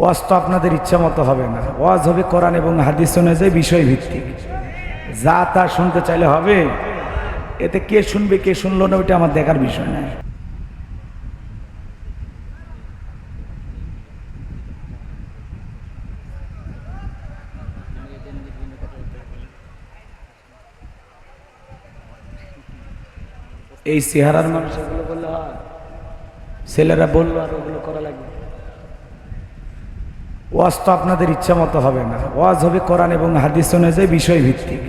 ওয়াজ তো আপনাদের ইচ্ছা মতো হবে না। ওয়াজ হবে কোরআন এবং হাদিস অনুযায়ী বিষয় ভিত্তিক যা তা শুনতে চাইলে হবে। এতে কে শুনবে, কে শুনলো না, ওইটা আমার দেখার বিষয় না। এই চেহারার মানুষ এগুলো বললে হয়। ছেলেরা বলল আর ওগুলো করা লাগবে। ওয়াজ তো আপনাদের ইচ্ছা মতো হবে না। ওয়াজ হবে কোরআন এবং হাদিস অনুযায়ী বিষয় ভিত্তিক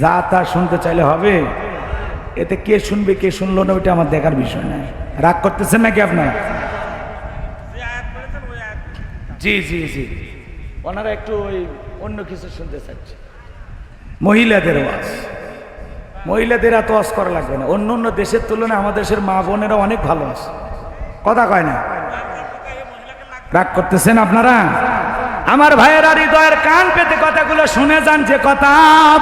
যা তা শুনতে চাইলে হবে। এতে কে শুনবে, কে শুনলো না, ওইটা আমার দেখার বিষয় না রাগ করতেছেন নাকি আপনারা? জি জি জি। ওনারা একটু ওই অন্য কিছু শুনতে চাচ্ছে। মহিলাদের ওয়াজ। মহিলাদের এত ওয়াজ করা লাগবে না। অন্য অন্য দেশের তুলনায় আমাদের দেশের মা বোনেরা অনেক ভালো আছে। কথা কয় না? রাগ করতেছেন আপনারা? আমার ভাইয়েরা হৃদয়ের কান পেতে কথাগুলো শুনে যান, যে কথা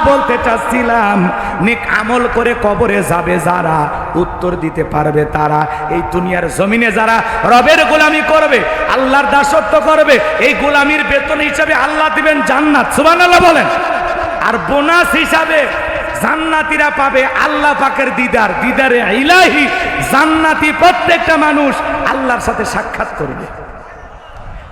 বলতে চাচ্ছিলাম। নিক আমল করে কবরে যাবে যারা, উত্তর দিতে পারবে তারা। এই দুনিয়ার জমিনে যারা রবের গোলামি করবে, আল্লাহর দাসত্ব করবে, এই গোলামির বেতন হিসাবে আল্লাহ দিবেন জান্নাত। সুবহানাল্লাহ বলেন। আর বোনাস হিসাবে জান্নাতিরা পাবে আল্লাহ পাকের দিদার। দিদারে ইলাহি, জান্নাতি প্রত্যেকটা মানুষ আল্লাহর সাথে সাক্ষাৎ করবে।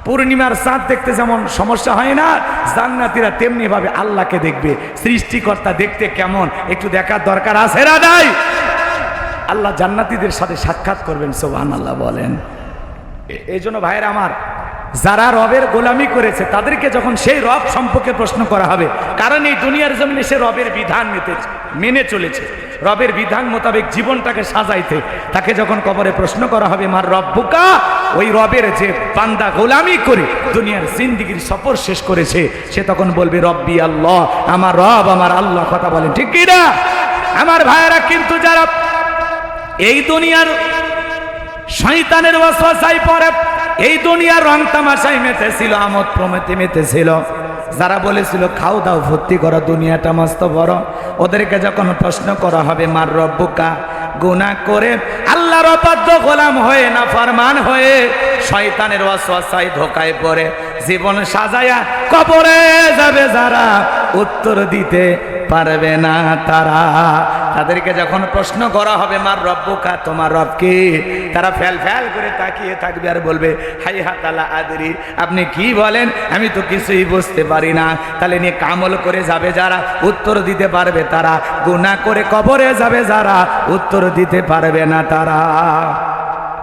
পূর্ণিমার চাঁদ দেখতে যেমন সমস্যা হয় না, জান্নাতিরা তেমনি ভাবে আল্লাহকে দেখবে। সৃষ্টিকর্তা দেখতে কেমন? একটু দেখার দরকার আছে রাজাই আল্লাহ জান্নাতিদের সাথে সাক্ষাৎ করবেন সোহান আল্লাহ বলেন এই জন্য ভাইয়ের আমার যারা রবের গোলামি করেছে, তাদেরকে যখন সেই রব সম্পর্কে প্রশ্ন করা হবে, কারণ এই দুনিয়ার জমিনে সে রবের বিধান মেতে মেনে চলেছে। রবের বিধান মোতাবেক জীবনটাকে সাজাইতে তাকে যখন কবরে প্রশ্ন করা হবে, মার রব্বুকা ওই রবের যে বান্দা গোলামি করে দুনিয়ার জিন্দিগির সফর শেষ করেছে, সে তখন বলবে, রব্বি আল্লাহ, আমার রব, আমার আল্লাহ, কথা বলেন, ঠিক কি না? আমার ভাইয়েরা, কিন্তু যারা এই দুনিয়ার শয়তানের ওয়াসওয়াসায় পড়ে এই দুনিয়ার রং তামাশায় মেতেছিল, আমোদ প্রমতি মেতেছিল। যারা বলেছিল, খাও দাও, ভর্তি করো, দুনিয়াটা মস্ত বড়। ওদেরকে যখন প্রশ্ন করা হবে, মার রব্বুকা গুনাহ করে আল্লাহর অবাধ্য গোলাম হয়ে না ফরমান হয়ে শয়তানের ওয়াসওয়াসায় ধোকায় পড়ে, জীবন সাজায়া কবরে যাবে যারা উত্তর দিতে পারবে না তারা। তাদেরকে যখন প্রশ্ন করা হবে, মার রব্বুকা তোমার রবকে তারা ফ্যাল ফ্যাল করে তাকিয়ে থাকবে আর বলবে, হাই হাতালা আদরি, আপনি কি বলেন? আমি তো কিছুই বুঝতে পারি না। তাহলে নিয়ে কামল করে যাবে যারা, উত্তর দিতে পারবে তারা। গুণা করে কবরে যাবে যারা, উত্তর দিতে পারবে না তারা।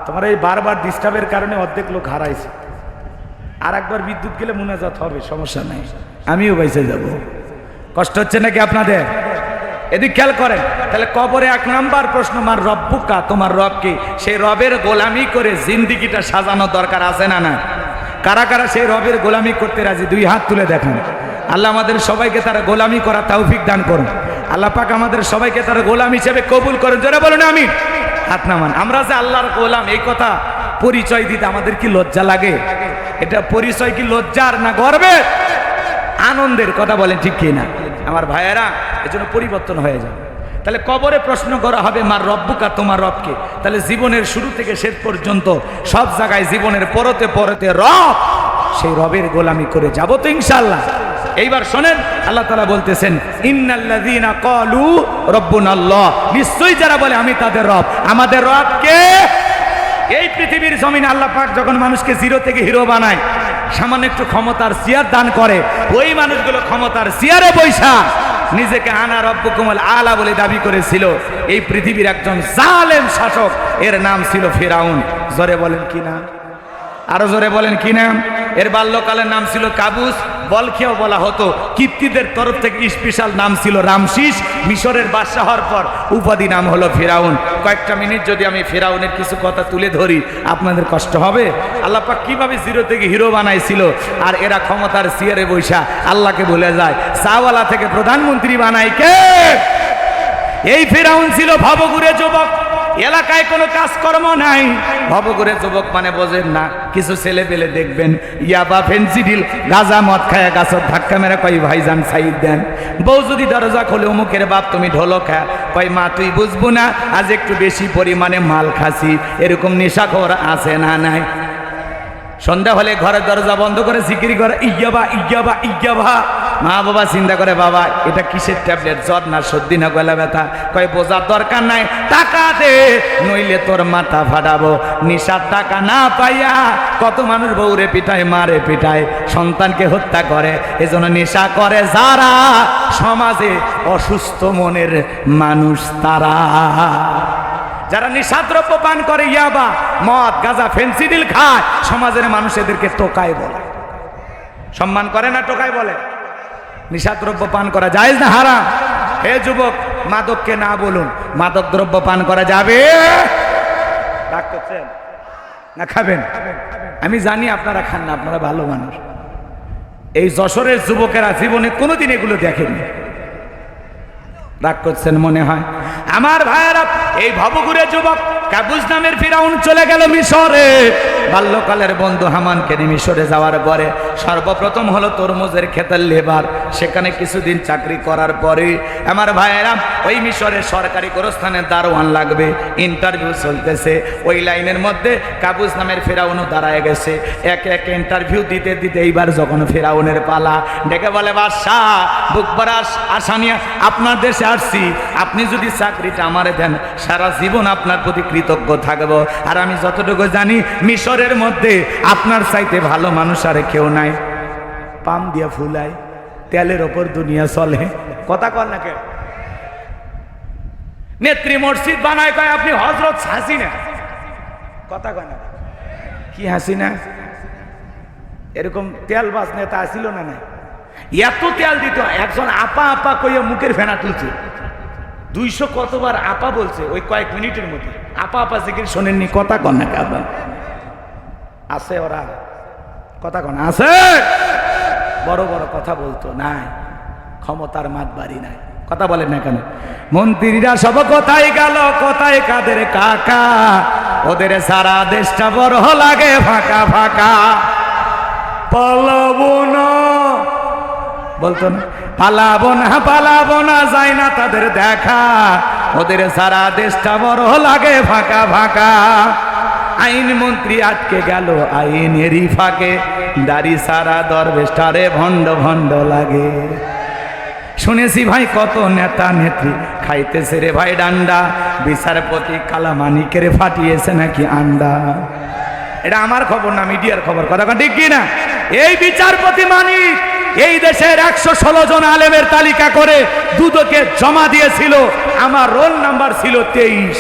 তোমার এই বারবার ডিস্টার্বের কারণে অর্ধেক লোক হারাইছে। আর একবার বিদ্যুৎ গেলে মোনাজাত হবে, সমস্যা নাই। আমিও বাইসে যাব। কষ্ট হচ্ছে নাকি আপনাদের? এদিক খেয়াল করেন, তাহলে কবরে এক নাম্বার প্রশ্ন, মার রব্বুকা তোমার রবকে সেই রবের গোলামি করে জিন্দিগিটা সাজানো দরকার আছে না না কারা কারা সেই রবের গোলামি করতে রাজি? দুই হাত তুলে দেখেন। আল্লাহ আমাদের সবাইকে তারা গোলামি করা তৌফিক দান করুন। আল্লাহ পাক আমাদের সবাইকে তারা গোলাম হিসেবে কবুল করেন। জোরে বলুন আমি হাত নামান। আমরা যে আল্লাহর গোলাম, এই কথা পরিচয় দিতে আমাদের কি লজ্জা লাগে? এটা পরিচয় কি লজ্জার না গর্বে আনন্দের কথা বলেন ঠিক কি না? আমার ভাইয়েরা, এজন্য পরিবর্তন হয়ে যাবে। তাহলে কবরে প্রশ্ন করা হবে, মার রব্বুকা, তোমার রবকে? তাহলে জীবনের শুরু থেকে শেষ পর্যন্ত সব জায়গায় জীবনের পরতে পরতে রব, সেই রবের গোলামি করে যাব তো ইনশাল্লাহ এইবার শোনেন, আল্লাহ তালা বলতেছেন, ইন্নাল্লাযীনা ক্বালু রব্বুনাল্লাহ। নিশ্চয়ই যারা বলে, আমি তাদের রব। আমাদের রবকে এই পৃথিবীর জমিনে আল্লাহ পাক যখন মানুষকে জিরো থেকে হিরো বানায় সামান্য একটু ক্ষমতার চেয়ার দান করে, ওই মানুষগুলো ক্ষমতার চেয়ারে বৈশা, নিজেকে আনা রব্বকুমল আলা বলে দাবি করেছিল। এই পৃথিবীর একজন জালেম শাসক, এর নাম ছিল ফেরাউন। জোরে বলেন কি না আরও জোরে বলেন কি নাম? এর বাল্যকালের নাম ছিল কাবুস। বলখেও বলা হতো। কিপ্তিদের তরফ থেকে স্পেশাল নাম ছিল রামশিস। মিশরের বাদশাহ হওয়ার পর উপাধি নাম হলো ফেরাউন। কয়েকটা মিনিট যদি আমি ফেরাউনের কিছু কথা তুলে ধরি, আপনাদের কষ্ট হবে? আল্লাহ পাক কীভাবে জিরো থেকে হিরো বানাইছিল? আর এরা ক্ষমতার সিয়ারে বৈশা, আল্লাহকে ভুলে যায়, চাওয়ালা থেকে প্রধানমন্ত্রী বানাই কে? এই ফেরাউন ছিল ভবঘুরে যুবক। এলাকায় কোনো কাজকর্ম নাই। ভবঘুরে যুবক মানে বোঝেন না, কিছু ছেলে পেলে দেখবেন ইয়াবা ফেন্সিডিল গাজা মদ খায় গাছত ধাক্কা মেরে কই ভাইজান সাইড দেন। বউ যদি দরজা খোলে, অমুকের বাপ তুমি ঢোলো খা কই মা, তুই বুঝব না, আজ একটু বেশি পরিমাণে মাল খাসি, এরকম নেশাখোর আছে না নাই? সন্ধ্যা হলে ঘরের দরজা বন্ধ করে জিকিরি করে, ইয়াবা ইয়াবা ইয়াবা। মা বাবা চিন্তা করে, বাবা, এটা কিসের ট্যাবলেট? জ্বর না সর্দি না গলা ব্যথা? কয়, বোঝার দরকার নাই, টাকা দে, নইলে তোর মাথা ফাটাবো। নিশার টাকা না পাইয়া কত মানুষ বউরে পিটায়, মারে পিটায়, সন্তানকে হত্যা করে। এজন্য নেশা করে, যারা সমাজে অসুস্থ মনের মানুষ, তারা যারা নিশাদ্রব্য পান করে, ইয়াবা, মদ, গাঁজা, ফেন্সিডিল খায়, সমাজের মানুষ এদেরকে টোকায় বলে। সম্মান করে না টোকায় বলে? নিঃসাদ্রব্য পান করা যায় না হারাম? হে যুবক, মাদককে না বলুন। মাদক দ্রব্য পান করা যাবে? রাগ করছেন? না খাবেন? আমি জানি আপনারা খান না, আপনারা ভালো মানুষ। এই যশোরের যুবকেরা জীবনে কোনোদিন এগুলো দেখেনি। রাগ করছেন মনে হয়? আমার ভাইয়েরা, এই ভবঘুরে যুবক, কাবুজ নামের ফিরাউন চলে গেল মিশরে। বাল্যকালের বন্ধু হামানকে মিশরে যাওয়ার পরে সর্বপ্রথম হলো তরমুজের খেতের লেবার। সেখানে কিছুদিন চাকরি করার পরে আমার ভাইয়েরা, ওই মিশরের সরকারি গোরস্থানে দারোয়ান লাগবে। ইন্টারভিউ চলতেছে। ওই লাইনের মধ্যে কাবুজ নামের ফেরাউনও দাঁড়ায় গেছে। একে একে ইন্টারভিউ দিতে দিতে এইবার যখন ফেরাউনের পালা, ডেকে বলে, বাদশাহ, বুক বরাস আসামিয়া, আপনার দেশে আসছি। আপনি যদি চাকরিটা আমারে দেন, সারা জীবন আপনার প্রতি কৃতজ্ঞ থাকব। আর আমি যতটুকু জানি, মিশরের মধ্যে আপনার চাইতে ভালো মানুষ আর কেউ নাই। পাম দিয়া ফুলায় তেলের ওপর দুনিয়া চলে। কথা কর না কেউ নেত্রী মসজিদ বানায় কয়, আপনি হজরত হাসিনা। কথা কয় না কি? হাসিনা? এরকম তেল বাস নেতা আসিল না নাই? এত তেল দিত, একজন আপা আপা কইয়া মুখের ফেনা তুলছে। দুইশো কতবার আপা বলছে, ওই কয়েক মিনিটের মধ্যে। আপা আপা জিকির শোনেননি, কথা কন না আছে ওরা। কথা কন, আছে? বড় বড় কথা বলতো, নাই। ক্ষমতার মাত বাড়ি নাই। কথা বলেন না কেন? মন্ত্রীরা সব কোথায় গেল, কোথায় কাদের কাকা? ওদের সারা দেশটা বড় লাগে ফাঁকা ফাঁকা। পালাবো না। বলতো না, পালাবো না পালাবো না, যায় না তাদের দেখা। ওদের সারা দেশটা বড় লাগে ফাঁকা ফাঁকা। আইন মন্ত্রী আটকে গেল, আইনেরই ফাঁকে। দাড়ি সারা দরবেশটারে ভণ্ড ভণ্ড লাগে। শুনেছি ভাই কত নেতা নেত্রী খাইতেছে রে ভাই ডান্ডা। বিচারপতি কালামানিকের ফাটিয়েছে নাকি আন্ডা। এটা আমার খবর না, মিডিয়ার খবর। কথা ঠিক কি না এই বিচারপতি মানিক এই দেশের একশো ষোলো জন আলেমের তালিকা করে দুদকে জমা দিয়েছিল। আমার রোল নাম্বার ছিল তেইশ।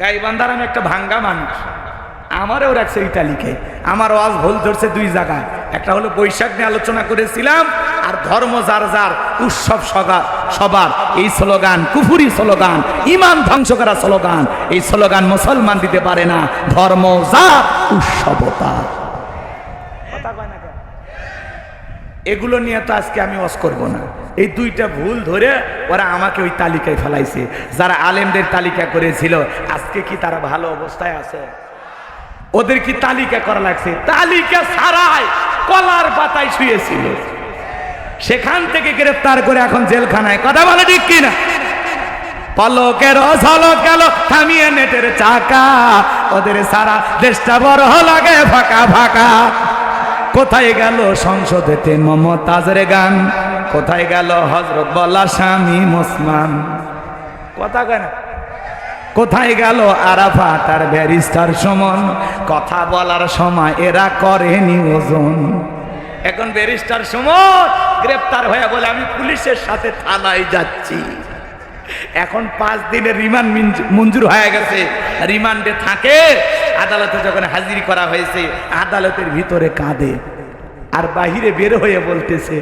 গাইবান্ধার আমি একটা ভাঙ্গা মানুষ। আমারও রাখছে এই তালিকায়। আমার ওয়াজ ভুল ধরছে দুই জায়গায়। একটা হলো বৈশাখ নিয়ে আলোচনা করেছিলাম আর ধর্ম যার যার উৎসব সগা সবার। এই স্লোগান কুফুরি স্লোগান ইমান ধ্বংস করা স্লোগান। এই স্লোগান মুসলমান দিতে পারে না। ধর্ম যার উৎসবতা এগুলো নিয়ে তো আজকে আমি ওয়াজ করব না। এই দুইটা ভুল ধরে ওরা আমাকে ওই তালিকায় ফেলাইছে। যারা আলেমদের তালিকা করেছিল আজকে কি তারা ভালো অবস্থায় আছে? ওদের কি তালিকা করা লাগছে? তালিকা ছাড়াই কলার পাতায় শুয়েছিল। সেখান থেকে গ্রেফতার করে এখন জেলখানায়। কথা বলে ঠিক কিনা? পলকের ঝলক গেল, থামিয়ে নেটের চাকা। ওদের সারা দেশটা বড় লাগে, ফাঁকা ফাঁকা। কোথায় গেল সংসদেতে মমতাজের গান? কোথায় গেল হজরত বলা স্বামী মুসমান? কথা কেন কোথায় গেল আরাফাত আর ব্যারিস্টার সমন? কথা বলার সময় এরা করেনি ওজন। এখন ব্যারিস্টার সমন গ্রেপ্তার হয়ে বলে, আমি পুলিশের সাথে থানায় যাচ্ছি। এখন পাঁচ দিনের রিমান্ড মঞ্জুর হয়ে গেছে। রিমান্ডে থাকে, আদালতে যখন হাজির করা হয়েছে, আদালতের ভিতরে কাঁদে আর বাহিরে বের হয়ে বলতেছে,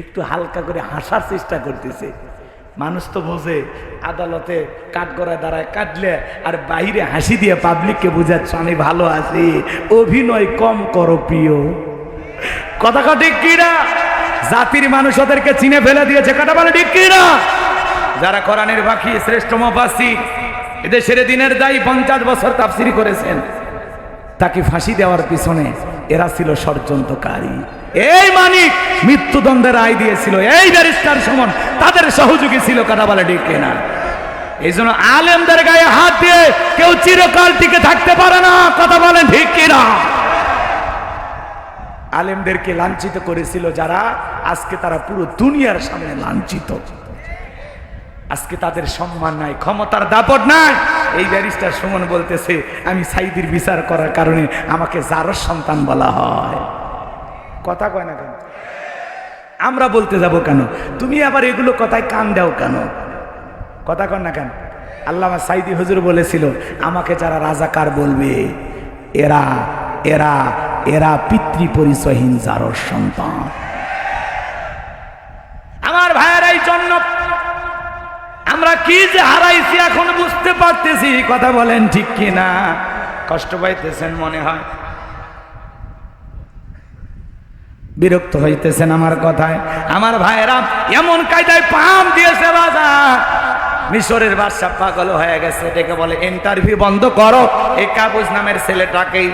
একটু হালকা করে হাসার চেষ্টা করতেছে। মানুষ তো বোঝে, আদালতে কাঠগড়ায় দাঁড়ায় কাটলে আর বাইরে হাসি দিয়ে পাবলিককে বুঝাচ্ছ, আমি ভালো আছি, অভিনয় কম করো প্রিয়। কথা ঠিক কিনা জাতির মানুষ ওদেরকে চিনে ফেলে দিয়েছে, কথা বলে ঠিক কিনা যারা কোরআনের বাকি শ্রেষ্ঠ মফাসি এদেশের দিনের দায়ী পঞ্চাশ বছর তাফসিরি করেছেন, তাকে ফাঁসি দেওয়ার পিছনে এরা ছিল ষড়যন্ত্রকারী। এই মানিক মৃত্যুদণ্ডের রায় দিয়েছিল, এই ব্যারিস্টার সমন, তাদের সহযোগী ছিল কথা বলে ডেকে না এই জন্য আলেমদের গায়ে হাত দিয়ে কেউ চিরকাল টিকে থাকতে পারে না, কথা বলেন ঠিক কিনা? আলেমদেরকে লাঞ্ছিত করেছিল যারা, আজকে তারা পুরো দুনিয়ার সামনে লাঞ্ছিত। আজকে তাদের সম্মান নাই, ক্ষমতার দাপট নাই। এই ব্যারিস্টার সুমন বলতেছে, আমি সাইদির বিচার করার কারণে আমাকে জারস সন্তান বলা হয়। কথা কয় না কেন? আমরা বলতে যাব কেন? তুমি আবার এগুলো কথায় কান দাও কেন? কথা কন না কেন? আল্লামা সাইদি হুজুর বলেছিল, আমাকে যারা রাজাকার বলবে, এরা এরা এরা পিতৃ পরিচয়হীন জারস সন্তান। আমার ভাইয়ের, এই জন্য আমরা কি যে হারাইছি এখন বুঝতে পারতেছি, কথা বলেন ঠিক কি না কষ্ট পাইতেছেন মনে হয়। বিরক্ত হইতেছেন আমার কথায়। আমার ভাইয়েরা, এমন কায়দায় পাম দিয়েছে বাজার মিশরের বাদশা পাগল হয়ে গেছে, ডেকে বলে, ইন্টারভিউ বন্ধ করো। এই কাবুজ নামের ছেলেটাকেই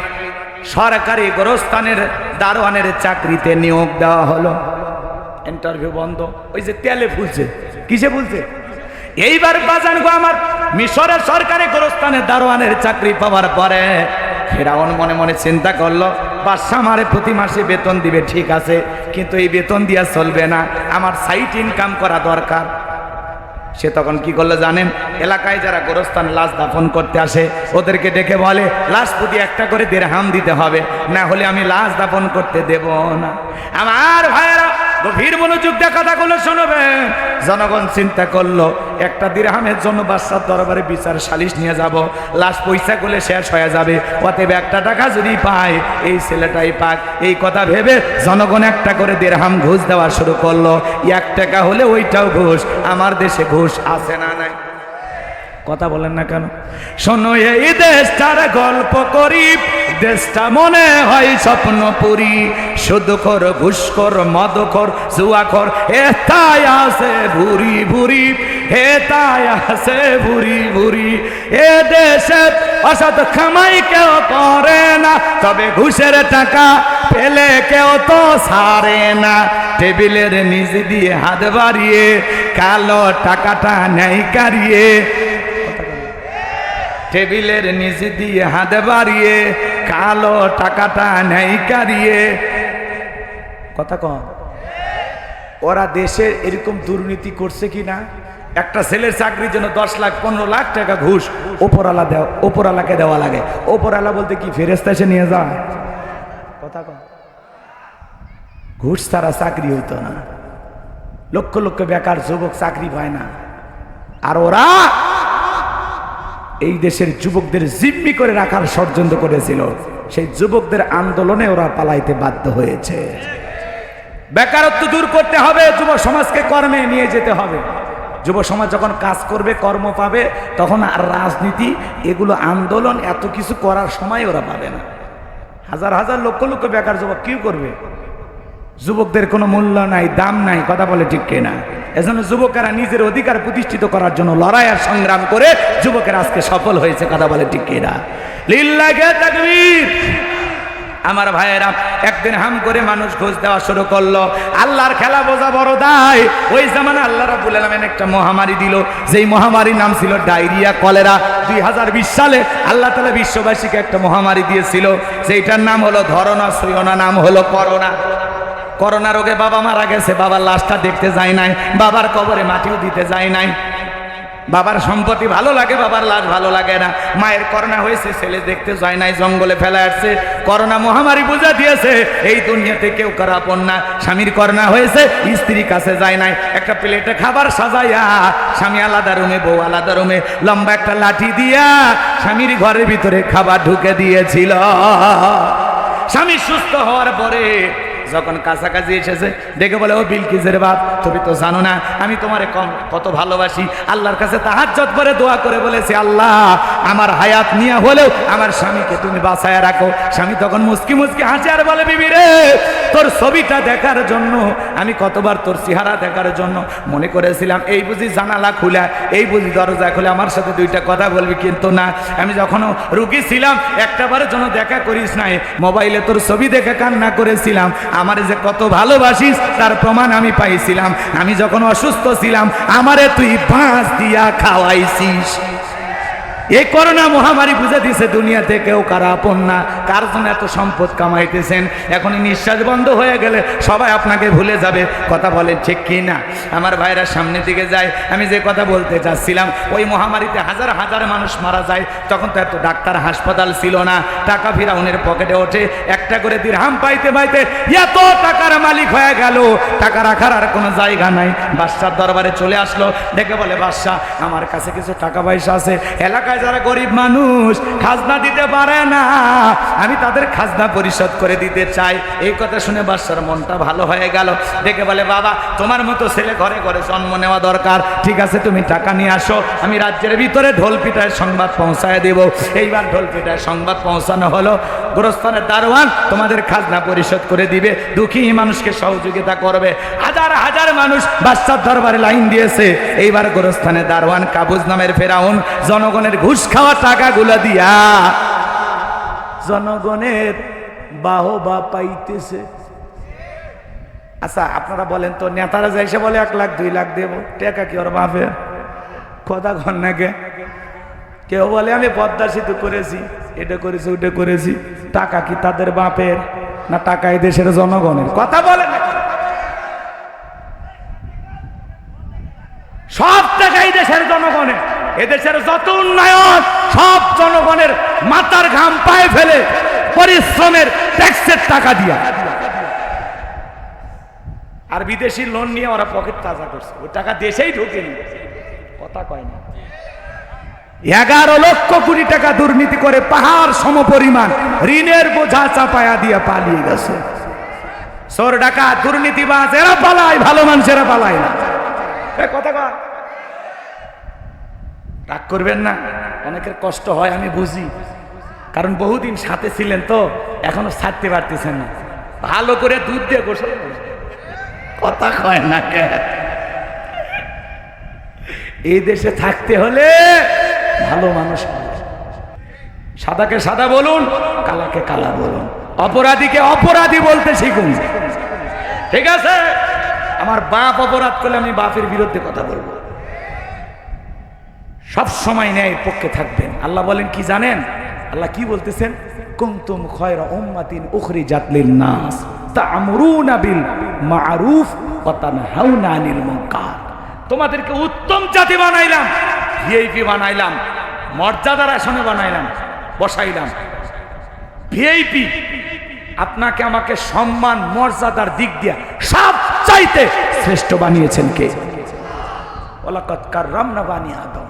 সরকারি গোরস্থানের দারোয়ানের চাকরিতে নিয়োগ দেওয়া হলো। ইন্টারভিউ বন্ধ। ওই যে তেলে ফুলছে। কিসে ফুলছে? এইবার বাজান গো আমার, মিশরের সরকারি গোরস্থানের দারোয়ানের চাকরি পাওয়ার পরে ফেরাউন মনে মনে চিন্তা করল বাদশা আমারে প্রতি মাসে বেতন দিবে, ঠিক আছে, কিন্তু এই বেতন দিয়া চলবে না। আমার সাইট ইনকাম করা দরকার। সে তখন কি করল জানেন? এলাকায় যারা গোরস্থান লাশ দাফন করতে আসে, ওদেরকে ডেকে বলে, লাশ প্রতি একটা করে দেড় হাম দিতে হবে, না হলে আমি লাশ দাফন করতে দেব না। আমার ভাইয়েরা গভীর মনোযোগ দিয়ে কথাগুলো শুনবে। জনগণ চিন্তা করল, একটা দিরহামের জন্য বাদশার দরবারে বিচার সালিশ নিয়ে যাব। লাশ পয়সা করলে শেষ হয়ে যাবে। অতএব একটা টাকা যদি পায়, এই ছেলেটাই পাক। এই কথা ভেবে জনগণ একটা করে দেড়হাম ঘুষ দেওয়া শুরু করল। এক টাকা হলে ওইটাও ঘুষ। আমার দেশে ঘুষ আছে না নাই? কথা বলেন না কেন? শোনো, এই দেশটার গল্প করি, দেশটা মনে হয় স্বপ্নপুরি। শুধু কর ঘুষখোর, মদখোর, জুয়াখোর এ তাই আছে ভুরি ভুরি হে তাই আছে ভুরি ভুরি। এ দেশে অসৎ খামাই কেউ করে না, তবে ঘুষের টাকা পেলে কেউ তো সারে না। টেবিলের নিচ দিয়ে হাত বাড়িয়ে, কালো টাকাটা নেই কারিয়ে টেবিলের নিচে দিয়ে হাতে বাড়িয়ে কালো টাকাটা নেই কারিয়ে। কথা কম। ওরা দেশের এরকম দুর্নীতি করছে কি না একটা ছেলের চাকরির জন্য দশ লাখ, পনেরো লাখ টাকা ঘুষ ওপরালা দেওয়া ওপরালাকে দেওয়া লাগে। ওপরালা বলতে কি ফেরেস্তা এসে নিয়ে যায়? কথা কম। ঘুষ ছাড়া চাকরি হইতো না। লক্ষ লক্ষ বেকার যুবক চাকরি পায় না। আর ওরা এই দেশের যুবকদের জিম্মি করে রাখার ষড়যন্ত্র করেছিল। সেই যুবকদের আন্দোলনে ওরা পালাইতে বাধ্য হয়েছে। বেকারত্ব দূর করতে হবে, যুব সমাজকে কর্মে নিয়ে যেতে হবে। যুব সমাজ যখন কাজ করবে, কর্ম পাবে, তখন আর রাজনীতি, এগুলো আন্দোলন, এত কিছু করার সময় ওরা পাবে না। হাজার হাজার লক্ষ লক্ষ বেকার যুবক কি করবে? যুবকদের কোনো মূল্য নাই, দাম নাই, কথা বলে ঠিক কিনা? এজন্য যুবকেরা নিজের অধিকার প্রতিষ্ঠিত করার জন্য লড়াই আর সংগ্রাম করে যুবকেরা আজকে সফল হয়েছে, কথা বলে ঠিক কিনা? লিল্লাহে তাকবীর! আমার ভাইয়েরা, একদিন হাম করে মানুষ ঘুষ দেওয়া শুরু করল। আল্লাহর খেলা বোঝা বড় দায়। ওই জামানে আল্লাহ রাবুল একটা মহামারী দিল। যেই মহামারীর নাম ছিল ডায়রিয়া, কলেরা। দুই হাজার বিশ সালে আল্লাহ তালা বিশ্ববাসীকে একটা মহামারী দিয়েছিল। সেইটার নাম হলো ধরনা সৈয়না নাম হলো করোনা। করোনা রোগে বাবা মারা গেছে, বাবার লাশটা দেখতে যায় নাই, বাবার কবরে মাটিও দিতে যায় নাই। বাবার সম্পত্তি ভালো লাগে, বাবার লাশ ভালো লাগে না। মায়ের করোনা হয়েছে, ছেলে দেখতে যায় নাই, জঙ্গলে ফেলে আসছে। করোনা মহামারী বুঝা দিয়েছে, এই দুনিয়াতে কেউ খারাপন না। স্বামীর করোনা হয়েছে, স্ত্রীর কাছে যায় নাই। একটা প্লেটে খাবার সাজাইয়া, স্বামী আলাদা রুমে, বউ আলাদা রুমে, লম্বা একটা লাঠি দিয়া স্বামীর ঘরের ভিতরে খাবার ঢুকে দিয়েছিল। স্বামী সুস্থ হওয়ার পরে যখন কাছাকাছি এসেছে, দেখে বলে, ও বিলকিজের বাপ, তুমি তো জানো না, আমি তোমারে কম, কত ভালোবাসি। আল্লাহর কাছে তাহার তাহাজ্জত করে দোয়া করে বলেছি, আল্লাহ, আমার হায়াত নিয়ে হলেও আমার স্বামীকে তুমি বাঁচায় রাখো। স্বামী তখন মুসকি মুসকি হাসি, আর বলে, বিবি রে তোর ছবিটা দেখার জন্য, আমি কতবার তোর চেহারা দেখার জন্য মনে করেছিলাম, এই বুঝি জানালা খুলে, এই বুঝি দরজা খুলে আমার সাথে দুইটা কথা বলবি কিন্তু না। আমি যখন রুগী ছিলাম একটা বারের জন্য দেখা করিস নাই, মোবাইলে তোর ছবি দেখে কান্না করেছিলাম, আমারে যে কত ভালোবাসিস তার প্রমাণ আমি পাইছিলাম। আমি যখন অসুস্থ ছিলাম, আমারে তুই বাঁশ দিয়া খাওয়াইছিস। এই করোনা মহামারী বুঝে দিছে দুনিয়াতে কেউ কারও আপন না। কার জন্য এত সম্পদ কামাইতেছেন? এখন নিঃশ্বাস বন্ধ হয়ে গেলে সবাই আপনাকে ভুলে যাবে। কথা বলেন ঠিক কি না? আমার ভাইরা সামনের দিকে যায়, আমি যে কথা বলতে চাচ্ছিলাম, ওই মহামারীতে হাজার হাজার মানুষ মারা যায়, তখন তো এত ডাক্তার হাসপাতাল ছিল না। টাকা ফিরাউনের পকেটে ওঠে, একটা করে দিরহাম পাইতে পাইতে এত টাকার মালিক হয়ে গেল। টাকা রাখার আর কোনো জায়গা নাই। বাদশার দরবারে চলে আসলো ডেকে বলে বাদশাহ আমার কাছে কিছু টাকা পয়সা আছে। এলাকায় যারা গরিব মানুষ, খাজনা দিতে পারে না। আমি তাদের খাজনা পরিশোধ করে দিতে চাই। এই কথা শুনে বাদশার মনটা ভালো হয়ে গেল। ডেকে বলে, বাবা, তোমার মতো ছেলে ঘরে ঘরে জন্ম নেওয়া দরকার। ঠিক আছে, তুমি টাকা নিয়ে আসো। আমি রাজ্যের ভিতরে ঢোল পিটায় সংবাদ পৌঁছায় দেব। এইবার ঢোল পিটায় সংবাদ পৌঁছানো হলো। গোরস্থানের দারোয়ান তোমাদের খাজনা পরিশোধ করে দিবে। দুঃখী মানুষকে সহযোগিতা করবে। হাজার হাজার মানুষ বাদশার দরবারে লাইন দিয়েছে। এইবার গোরস্থানের দারোয়ান কাবুজ নামের ফেরাউন জনগণের ঘুষ খাওয়া টাকাগুলো দিয়া জনগণের বাহবা পাইতেছে। আচ্ছা আপনারা বলেন তো, নেতারা যাইসে বলে এক লাখ, দুই লাখ দেবো, টাকা কি ওর বাপে কথা ঘর নাকে কেউ বলে, আমি পদ্মা সেতু করেছি, এটা করেছি ওটা করেছি, টাকা কি তাদের বাপের না টাকা দেশের জনগণের? কথা বলে না সব টাকা এই দেশের জনগণের। এদেশের যত উন্নয়ন, সব জনগণের মাথার ঘাম পায়ে ফেলে পরিশ্রমের ট্যাক্সের টাকা দিয়া। আর বিদেশি লোন নিয়ে ওরা পকেট তাজা করছে। ওই টাকা দেশেই ঢুকেনি কথা কয় না। এগারো লক্ষ কোটি টাকা দুর্নীতি করে পাহাড় সমপরিমাণ ঋণের বোঝা চাপায়া দিয়ে পালিয়ে গেছে। সোর ডাকা দুর্নীতিবাজ, এরা পালায়, ভালো মানুষেরা পালায় না। কথা কয়। রাগ করবেন না। অনেকের কষ্ট হয়, আমি বুঝি। কারণ বহুদিন সাথে ছিলেন তো, এখনও ছাড়তে পারতেছেন না। ভালো করে দুধ দিয়ে করুন। কথা কয় না কে? এই দেশে থাকতে হলে ভালো মানুষ সাদাকে সাদা বলুন, কালাকে কালা বলুন। অপরাধীকে অপরাধী বলতে শিখুন। ঠিক আছে? আমার বাপ অপরাধ করলে আমি বাপের বিরুদ্ধে কথা বলব। সব সময় ন্যায়ের পক্ষে থাকবেন। আল্লাহ বলেন, কি জানেন? আল্লাহ কি বলতেছেন? কুমতুম খয়রা উম্মাতিন উখরি জাতলিন নাস তা'মুরুনা বিল মা'রুফ ওয়া তানহাউনা আনিল মুনকার। তোমাদেরকে উত্তম জাতি বানাইলাম, ভিআইপি বানাইলাম, মর্যাদার আসনে বানাইলাম, বসাইলাম। ভিআইপি, আপনাকে আমাকে সম্মান, মর্যাদার দিক দিয়া সব চাইতে শ্রেষ্ঠ বানিয়েছেন কে? ওলাকত কাররামনা বানি আদম।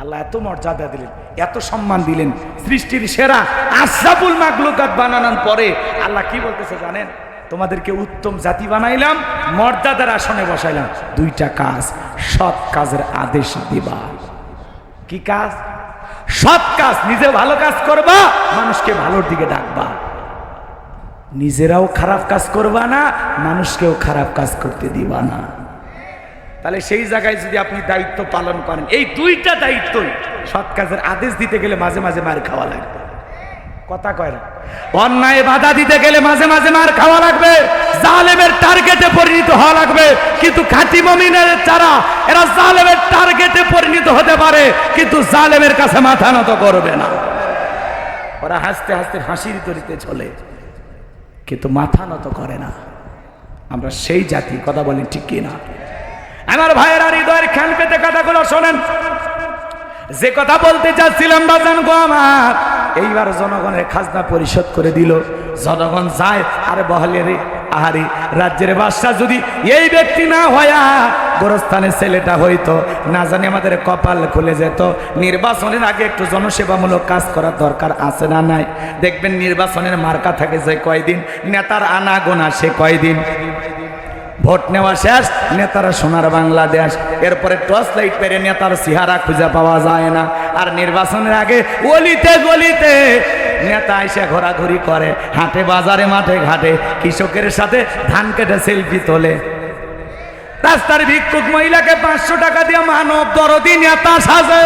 আল্লাহ এত মর্যাদা দিলেন, এত সম্মান দিলেন, সৃষ্টির সেরা আশরাফুল মাগলুকাত বানানোর পরে আল্লাহ কি বলতেছে জানেন? তোমাদেরকে উত্তম জাতি বানাইলাম, মর্যাদার আসনে বসাইলাম। দুইটা কাজ, সৎ কাজের আদেশ দিবা। কি কাজ? সৎ কাজ, নিজে ভালো কাজ করবা, মানুষকে ভালোর দিকে ডাকবা। নিজেরাও খারাপ কাজ করবা না, মানুষকেও খারাপ কাজ করতে দিবা না। তাহলে সেই জায়গায় যদি আপনি দায়িত্ব পালন করেন, এই দুইটা দায়িত্বই সৎ কাজের আদেশ দিতে গেলে মাঝে মাঝে মার খাওয়া লাগবে। কথা কয় না। অন্যায় বাধা দিতে গেলে মাঝে মাঝে মার খাওয়া লাগবে, জালেমের টার্গেটে পরিণত হওয়া লাগবে। কিন্তু খাঁটি মমিনের চারা এরা জালেমের টার্গেটে পরিণত হতে পারে, কিন্তু জালেমের কাছে মাথা নত করবে না। ওরা হাসতে হাসতে হাসির তরিতে চলে, কিন্তু মাথা নত করে না। আমরা সেই জাতি, কথা বলি ঠিক কি না আমার ভাইয়েরা হৃদয়ের খ্যান পেতে কথাগুলো শোনেন। যে কথা বলতে চাচ্ছিলাম, বাজান গো আমার, এইবার জনগণের খাজনা পরিশোধ করে দিল। জনগণ যায়, আরে বহলে রে, আহারি, রাজ্যের বাদশাহ যদি এই ব্যক্তি না হয়া গোরস্থানের ছেলেটা হইতো, না জানি আমাদের কপাল খুলে যেত। নির্বাচনের আগে একটু জনসেবামূলক কাজ করার দরকার আছে না নাই? দেখবেন নির্বাচনের মার্কা থাকে যে কয়দিন, নেতার আনা গোনা সে কয়দিন? ভোট নেওয়া শেষ, নেতারা সোনার বাংলাদেশ। এরপরে টর্চ লাইট পেরে নেতার চেহারা খুঁজে পাওয়া যায় না। আর নির্বাচনের আগে গলিতে গলিতে নেতা এসে ঘোরাঘুরি করে, হাটে বাজারে, মাঠে ঘাটে, কৃষকের সাথে ধান কেটে সেলফি তোলে। রাস্তার ভিক্ষুক মহিলাকে পাঁচশো টাকা দিয়ে মানব দরদি নেতা সাজে।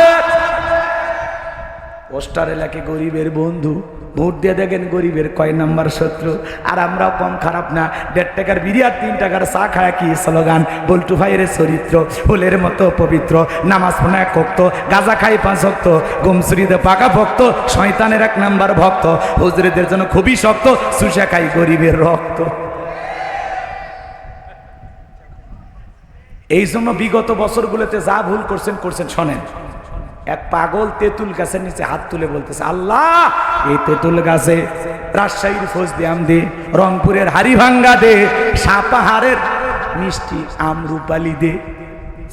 পোস্টার এলাকে গরিবের বন্ধু। ভোট দিয়ে দেখেন গরিবের কয় নাম্বার শত্রু। আর আমরাও কম খারাপ না। দেড় টাকার বিড়ি আর তিন টাকার চা খায় কি স্লোগান? বল্টু ভাইয়ের চরিত্র, ফুলের মতো পবিত্র। নামাজ পড়া এক ভক্ত, গাজা খাই পাঁচ ভক্ত। গুমসুরিতে পাকা ভক্ত, শয়তানের এক নাম্বার ভক্ত। হুজুরেদের জন্য খুবই শক্ত সুশা খাই গরিবের রক্ত। এই জন্য বিগত বছরগুলোতে যা ভুল করছেন করছেন, শোনেন। এক পাগল তেঁতুল গাছের নিচে হাত তুলে বলতেছে, আল্লাহ, এই তেঁতুল গাছে রাজশাহীর ফজদিয়াম দে, রংপুরের হারিভাঙ্গা দে, সাপাহারের মিষ্টি আমরুপালি দে।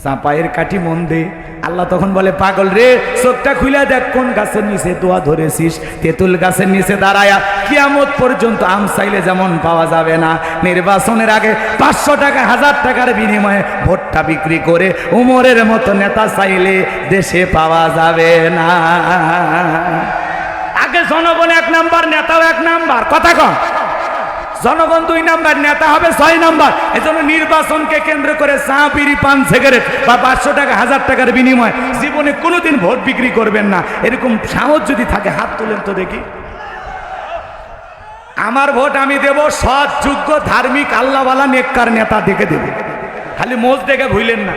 চাপায়ের কাঠি মন দে। আল্লাহ তখন বলে, পাগল রে, চোখটা খুলে দেখ, কোন গাছের নিচে দোয়া ধরেছিস? তেঁতুল গাছের নিচে দাঁড়ায়া কিয়ামত পর্যন্ত আম চাইলে যেমন পাওয়া যাবে না। নির্বাচনের আগে পাঁচশো টাকা, হাজার টাকার বিনিময়ে ভোটটা বিক্রি করে উমরের মতো নেতা চাইলে দেশে পাওয়া যাবে না। আগে জনগণ এক নাম্বার, নেতাও এক নাম্বার, কথা কন। জনগণ দুই নাম্বার, নেতা হবে ছয় নাম্বার। এজন্য নির্বাচনকে কেন্দ্র করে চা, বিড়ি, পান, সিগারেট বা পাঁচশো টাকা, হাজার টাকার বিনিময় জীবনে কোনোদিন ভোট বিক্রি করবেন না। এরকম সাহস যদি থাকে, হাত তুলেন তো দেখি। আমার ভোট আমি দেব, সৎ, যোগ্য, ধার্মিক, আল্লাহওয়ালা, নেককার নেতা দেখে দেবে। খালি মোজ দেখে ভুলেন না।